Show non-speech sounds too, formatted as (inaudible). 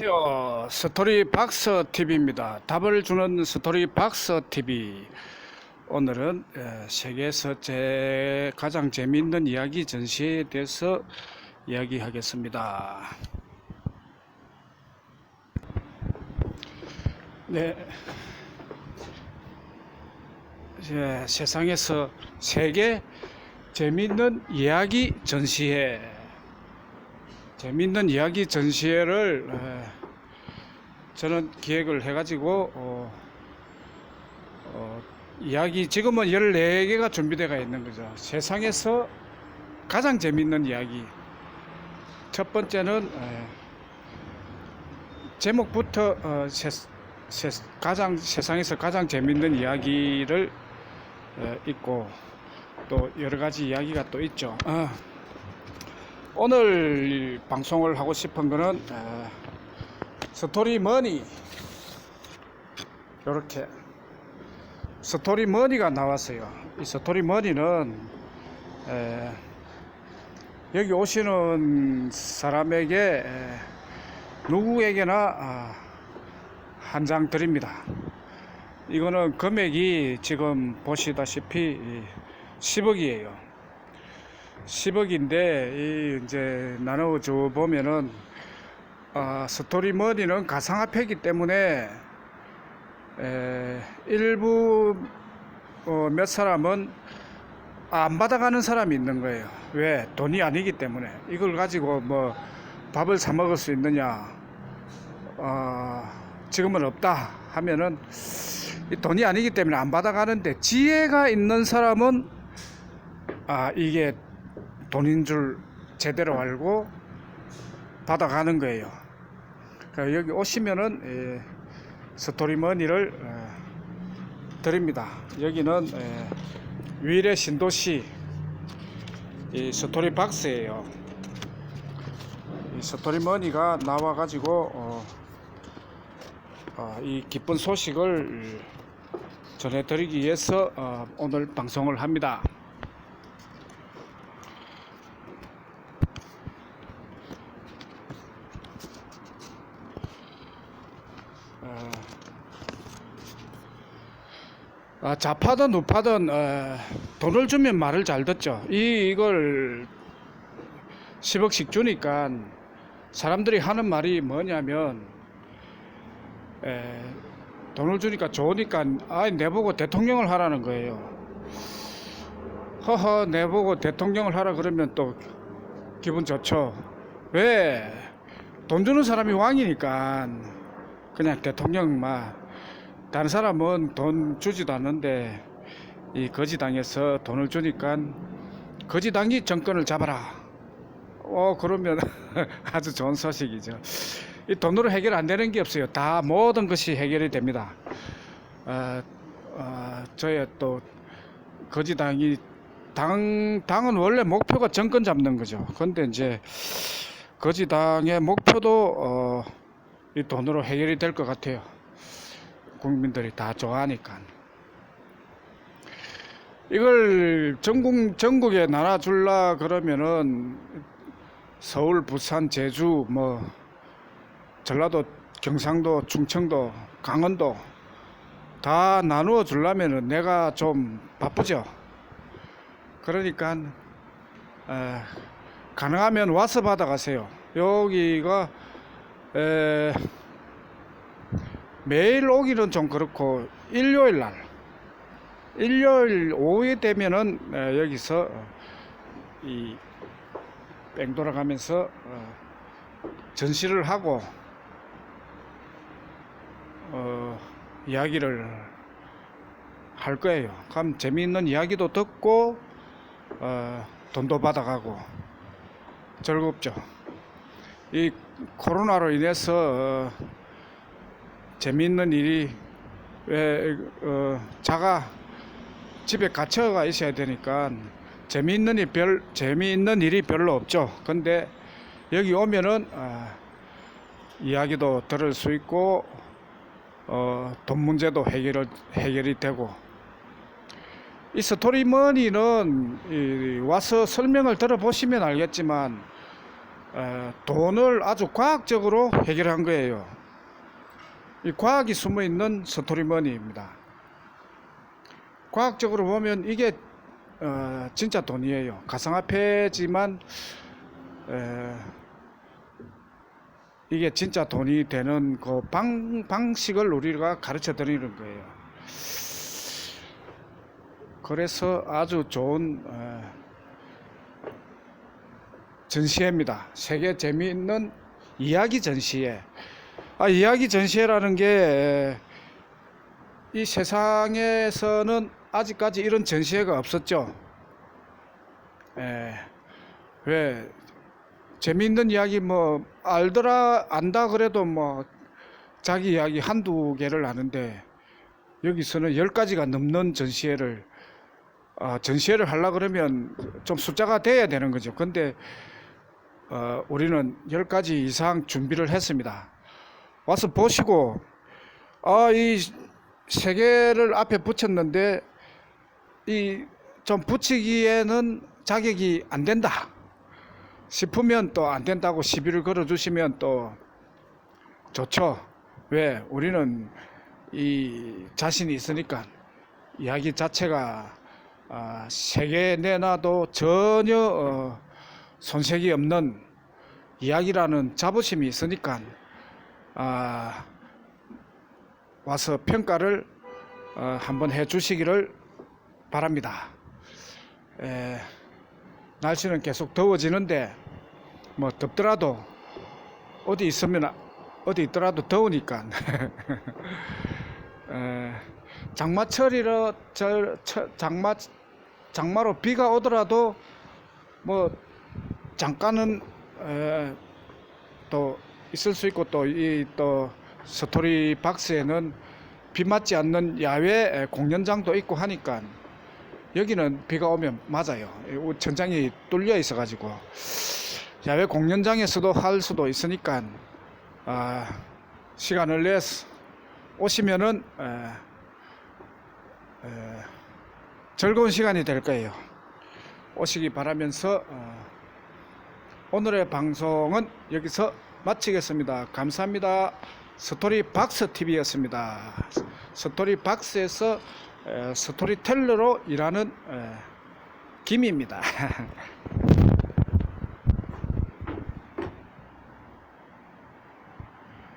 안녕하세요. 스토리 박스 TV입니다. 답을 주는 스토리 박스 TV. 오늘은 에, 세계에서 제 가장 재미있는 이야기 전시에 대해서 이야기하겠습니다. 네. 예, 세상에서 세계 재미있는 이야기 전시회 재밌는 이야기 전시회를 에, 저는 기획을 해가지고 어, 어, 이야기 지금은 14개가 준비되어 있는 거죠. 세상에서 가장 재밌는 이야기. 첫 번째는 에, 제목부터 어, 세, 세, 가장 세상에서 가장 재밌는 이야기를 에, 있고 또 여러 가지 이야기가 또 있죠. 어. 오늘 방송을 하고 싶은 거는 에, 스토리 머니 이렇게 스토리 머니가 나왔어요. 이 스토리 머니는 에, 여기 오시는 사람에게 에, 누구에게나 아, 한장 드립니다. 이거는 금액이 지금 보시다시피 10억이에요. 10억인데 이 이제 나눠줘 보면은 아, 스토리 머니는 가상화폐이기 때문에 에, 일부 어, 몇 사람은 안 받아가는 사람이 있는 거예요. 왜? 돈이 아니기 때문에 이걸 가지고 뭐 밥을 사 먹을 수 있느냐? 어, 지금은 없다 하면은 이 돈이 아니기 때문에 안 받아가는데 지혜가 있는 사람은 아 이게 돈인 줄 제대로 알고 받아가는 거예요. 그러니까 여기 오시면은 예, 스토리 머니를 어, 드립니다. 여기는 예, 위례 신도시 이 스토리 박스예요. 이 스토리 머니가 나와가지고 어, 어, 이 기쁜 소식을 전해드리기 위해서 어, 오늘 방송을 합니다. 아, 좌파든 우파든 어, 돈을 주면 말을 잘 듣죠. 이 이걸 10억씩 주니까 사람들이 하는 말이 뭐냐면 에, 돈을 주니까 좋으니까 아 내보고 대통령을 하라는 거예요. 허허 내보고 대통령을 하라 그러면 또 기분 좋죠. 왜? 돈 주는 사람이 왕이니까 그냥 대통령만 다른 사람은 돈 주지도 않는데 이 거지당에서 돈을 주니까 거지당이 정권을 잡아라. 어 그러면 (laughs) 아주 좋은 소식이죠. 이 돈으로 해결 안 되는 게 없어요. 다 모든 것이 해결이 됩니다. 어, 어, 저의 또 거지당이 당 당은 원래 목표가 정권 잡는 거죠. 그런데 이제 거지당의 목표도 어, 이 돈으로 해결이 될 것 같아요. 국민들이 다 좋아하니까. 이걸 전국 전국에 나눠 줄라 그러면은 서울, 부산, 제주, 뭐 전라도, 경상도, 충청도, 강원도 다 나누어 주려면은 내가 좀 바쁘죠. 그러니까 에, 가능하면 와서 받아가세요. 여기가 에, 매일 오기는 좀 그렇고 일요일 날 일요일 오후에 되면은 에, 여기서 이 뺑 돌아가면서 어, 전시를 하고 어, 이야기를 할 거예요. 그럼 재미있는 이야기도 듣고 어, 돈도 받아가고 즐겁죠. 이 코로나로 인해서 어, 재미있는 일이 왜 어, 자가 집에 갇혀가 있어야 되니까 재미있는 일 별 재미있는 일이 별로 없죠. 근데 여기 오면은 아, 이야기도 들을 수 있고 어, 돈 문제도 해결 해결이 되고 이 스토리머니는 이 와서 설명을 들어보시면 알겠지만 어, 돈을 아주 과학적으로 해결한 거예요. 이 과학이 숨어 있는 스토리머니입니다. 과학적으로 보면 이게 어, 진짜 돈이에요. 가상화폐지만 에, 이게 진짜 돈이 되는 그 방, 방식을 우리가 가르쳐 드리는 거예요. 그래서 아주 좋은 어, 전시회입니다. 세계 재미있는 이야기 전시회. 아, 이야기 전시회라는 게 이 세상에서는 아직까지 이런 전시회가 없었죠. 에, 왜 재미있는 이야기 뭐 알더라 안다 그래도 뭐 자기 이야기 한두 개를 아는데 여기서는 열 가지가 넘는 전시회를 어, 전시회를 하려 그러면 좀 숫자가 돼야 되는 거죠. 근데 어, 우리는 열 가지 이상 준비를 했습니다. 와서 보시고 아, 이 세 개를 앞에 붙였는데 이 좀 붙이기에는 자격이 안 된다 싶으면 또 안 된다고 시비를 걸어 주시면 또 좋죠. 왜? 우리는 이 자신이 있으니까 이야기 자체가 아, 세계 내놔도 전혀 어, 손색이 없는 이야기라는 자부심이 있으니까 아, 와서 평가를 어, 한번 해주시기를 바랍니다. 에, 날씨는 계속 더워지는데 뭐 덥더라도 어디 있으면 아- 어디 있더라도 더우니까 (laughs) 에, 장마철이라 저, 처- 장마 장마로 비가 오더라도 뭐 잠깐은 에, 또 있을 수 있고 또이또 스토리 박스에는 비 맞지 않는 야외 공연장도 있고 하니까 여기는 비가 오면 맞아요. 이 천장이 뚫려 있어 가지고 야외 공연장에서도 할 수도 있으니까 아, 시간을 내서 오시면은 에, 에, 즐거운 시간이 될 거예요. 오시기 바라면서 어, 오늘의 방송은 여기서 마치겠습니다. 감사합니다. 스토리 박스 TV였습니다. 스토리 박스에서 에, 스토리텔러로 일하는 에, 김입니다. (laughs)